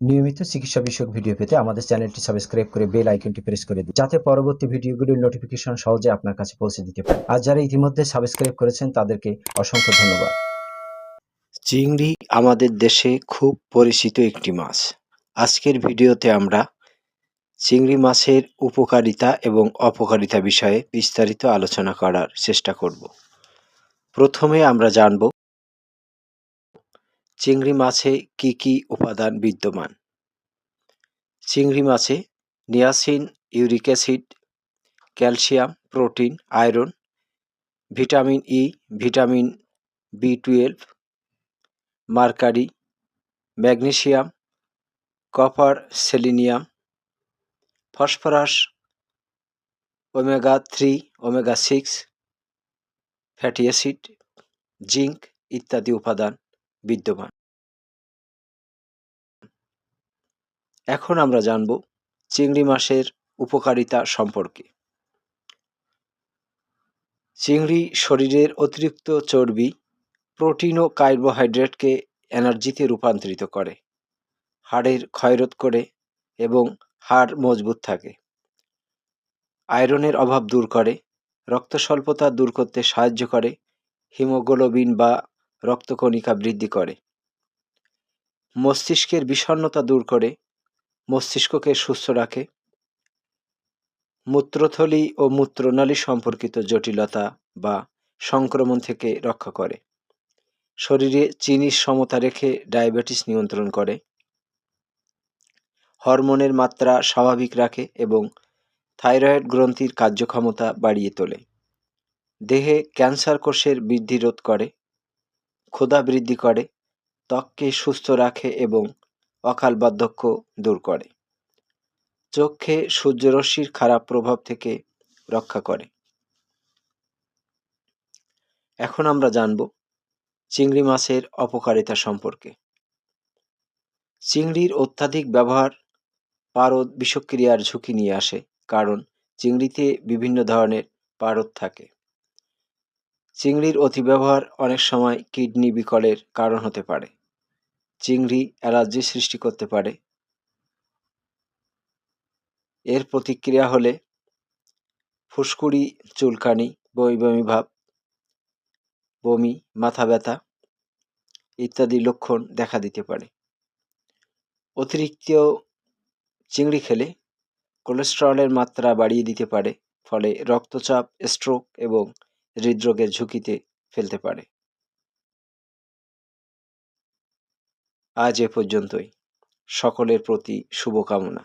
নিয়মিত চিকিৎসা বিষয়ক ভিডিও পেতে আমাদের চ্যানেলটি সাবস্ক্রাইব করে বেল আইকনটি প্রেস করে দিন, যাতে পরবর্তী ভিডিওগুলির নোটিফিকেশন সহজে আপনার কাছে পৌঁছে দিতে পারে। আর যারা ইতিমধ্যে সাবস্ক্রাইব করেছেন, তাদেরকে অসংখ্য ধন্যবাদ। চিংড়ি আমাদের দেশে খুব পরিচিত একটি মাছ। আজকের ভিডিওতে আমরা চিংড়ি মাছের উপকারিতা এবং অপকারিতা বিষয়ে বিস্তারিত আলোচনা করার চেষ্টা করব। প্রথমে আমরা জানব চিংড়ি মাছে কি কি উপাদান বিদ্যমান? চিংড়ি মাছে niacin, uric acid, calcium, protein, iron, vitamin E vitamin B twelve mercury magnesium copper, selenium, phosphorus, omega three, omega six, fatty acid, zinc ইত্যাদি উপাদান বিদ্যমান। এখন আমরা জানব চিংড়ি মাছের উপকারিতা সম্পর্কে। চিংড়ি শরীরের অতিরিক্ত চর্বি প্রোটিন ও কার্বোহাইড্রেটকে এনার্জিতে রূপান্তরিত করে, হাড়ের ক্ষয়রোধ করে এবং হাড় মজবুত থাকে। আয়রনের অভাব দূর করে রক্ত স্বল্পতা দূর করতে সাহায্য করে, হিমোগ্লোবিন বা রক্তকণিকা বৃদ্ধি করে। মস্তিষ্কের বিষণ্ণতা দূর করে মস্তিষ্ককে সুস্থ রাখে। মূত্রথলি ও মূত্রনালী সম্পর্কিত জটিলতা বা সংক্রমণ থেকে রক্ষা করে। শরীরে চিনির সমতা রেখে ডায়াবেটিস নিয়ন্ত্রণ করে। হরমোনের মাত্রা স্বাভাবিক রাখে এবং থাইরয়েড গ্রন্থির কার্যক্ষমতা বাড়িয়ে তোলে। দেহে ক্যান্সার কোষের বৃদ্ধি রোধ করে। ক্ষুধা বৃদ্ধি করে। ত্বককে সুস্থ রাখে এবং অকাল বার্ধক্য দূর করে। চোখে সূর্যরশ্মির খারাপ প্রভাব থেকে রক্ষা করে। এখন আমরা জানব চিংড়ি মাছের অপকারিতা সম্পর্কে। চিংড়ির অত্যাধিক ব্যবহার পারদ বিষক্রিয়ার ঝুঁকি নিয়ে আসে, কারণ চিংড়িতে বিভিন্ন ধরনের পারদ থাকে। চিংড়ির অতিব্যবহার অনেক সময় কিডনি বিকলের কারণ হতে পারে। চিংড়ি অ্যালার্জি সৃষ্টি করতে পারে। এর প্রতিক্রিয়া হলে ফুসকুড়ি, চুলকানি, বমি বমি ভাব, বমি, মাথা ব্যথা ইত্যাদি লক্ষণ দেখা দিতে পারে। অতিরিক্ত চিংড়ি খেলে কোলেস্টেরলের মাত্রা বাড়িয়ে দিতে পারে, ফলে রক্তচাপ, স্ট্রোক এবং হৃদরোগের ঝুঁকিতে ফেলতে পারে। আজ এ পর্যন্তই। সকলের প্রতি শুভকামনা।